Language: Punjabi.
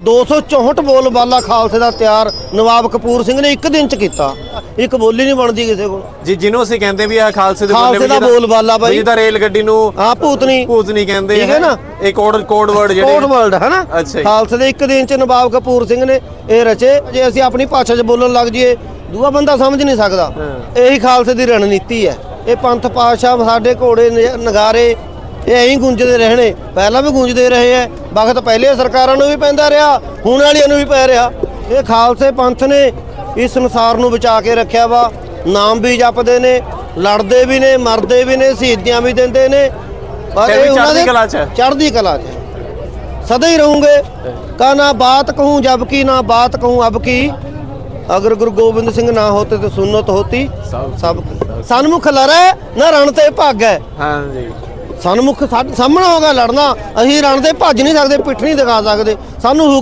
264 ਬੋਲ ਬਾਲਾ ਖਾਲਸੇ ਦਾ ਤਿਆਰ ਨਵਾਬ ਕਪੂਰ ਸਿੰਘ ਨੇ ਇੱਕ ਦਿਨ ਚ ਕੀਤਾ। ਇੱਕ ਬੋਲੀ ਨਹੀਂ ਬਣਦੀ ਕਿਸੇ ਕੋਲ। ਜੀ ਜਿਹਨੂੰ ਅਸੀਂ ਕਹਿੰਦੇ ਵੀ ਆ ਖਾਲਸੇ ਦੇ ਖਾਲਸੇ ਦਾ ਬੋਲ ਬਾਲਾ ਬਾਈ। ਜਿਹਦਾ ਰੇਲ ਗੱਡੀ ਨੂੰ ਹਾਂ ਭੂਤਨੀ। ਭੂਤ ਨਹੀਂ ਕਹਿੰਦੇ ਠੀਕ ਹੈ ਨਾ? ਇਹ ਕੋਡ ਕੋਡ ਵਰਡ ਜਿਹੜੇ ਕੋਡ ਵਰਲਡ ਹੈ ਨਾ। ਖਾਲਸੇ ਦੇ ਇੱਕ ਦਿਨ ਚ ਨਵਾਬ ਕਪੂਰ ਸਿੰਘ ਨੇ ਇਹ ਰਚੇ। ਜੇ ਅਸੀਂ ਆਪਣੀ ਭਾਸ਼ਾ 'ਚ ਬੋਲਣ ਲੱਗ ਜਾਈਏ ਦੂਆ ਬੰਦਾ ਸਮਝ ਨਹੀਂ ਸਕਦਾ। ਇਹੀ ਖਾਲਸੇ ਦੀ ਰਣਨੀਤੀ ਹੈ। ਇਹ ਪੰਥ ਪਾਸ਼ਾ ਸਾਡੇ ਘੋੜੇ ਨਗਾਰੇ ਇਹ ਐਂ ਗੂੰਜਦੇ ਰਹਿਣੇ। ਪਹਿਲਾਂ ਵੀ ਗੂੰਜਦੇ ਰਹੇ ਐ। ਵਕਤ ਪਹਿਲੇ ਸਰਕਾਰਾਂ ਨੂੰ ਵੀ ਪੈਂਦਾ ਰਿਹਾ ਹੁਣ ਵਾਲਿਆਂ ਨੂੰ ਵੀ ਪੈ ਰਿਹਾ। ਇਹ ਖਾਲਸੇ ਪੰਥ ਨੇ ਇਸ ਸੰਸਾਰ ਨੂੰ ਬਚਾ ਕੇ ਰੱਖਿਆ ਵਾ। ਨਾਮ ਵੀ ਜਪਦੇ ਨੇ ਲੜਦੇ ਵੀ ਨੇ ਮਰਦੇ ਵੀ ਨੇ ਸ਼ਹੀਦੀਆਂ ਵੀ ਦਿੰਦੇ ਨੇ। ਪਰ ਇਹ ਉਹਨਾਂ ਦੇ ਚੜ੍ਹਦੀ ਕਲਾ 'ਚ ਸਦਾ ਹੀ ਰਹੂਗੇ। ਕਾ ਨਾ ਬਾਤ ਕਹੂੰ ਜਬ ਕੀ ਨਾ ਬਾਤ ਕਹੂੰ ਅਬ ਕੀ। ਅਗਰ ਗੁਰੂ ਗੋਬਿੰਦ ਸਿੰਘ ਨਾ ਹੋਤੇ ਤੇ ਸੁਨਤ ਹੋਤੀ। ਸਭ ਸਾਨੂੰ ਲੜੈ ਨਾ ਰਣ ਤੇ ਭਾਗੈ। ਹਾਂਜੀ। ਸਨਮੁਖ ਸਾਡੇ ਸਾਹਮਣੇ ਹੋਗਾ ਲੜਨਾ। ਅਸੀਂ ਰਣ ਦੇ ਭੱਜ ਨਹੀਂ ਸਕਦੇ, ਪਿੱਠ ਨਹੀਂ ਦਿਖਾ ਸਕਦੇ। ਸਾਨੂੰ ਹੁਕਮ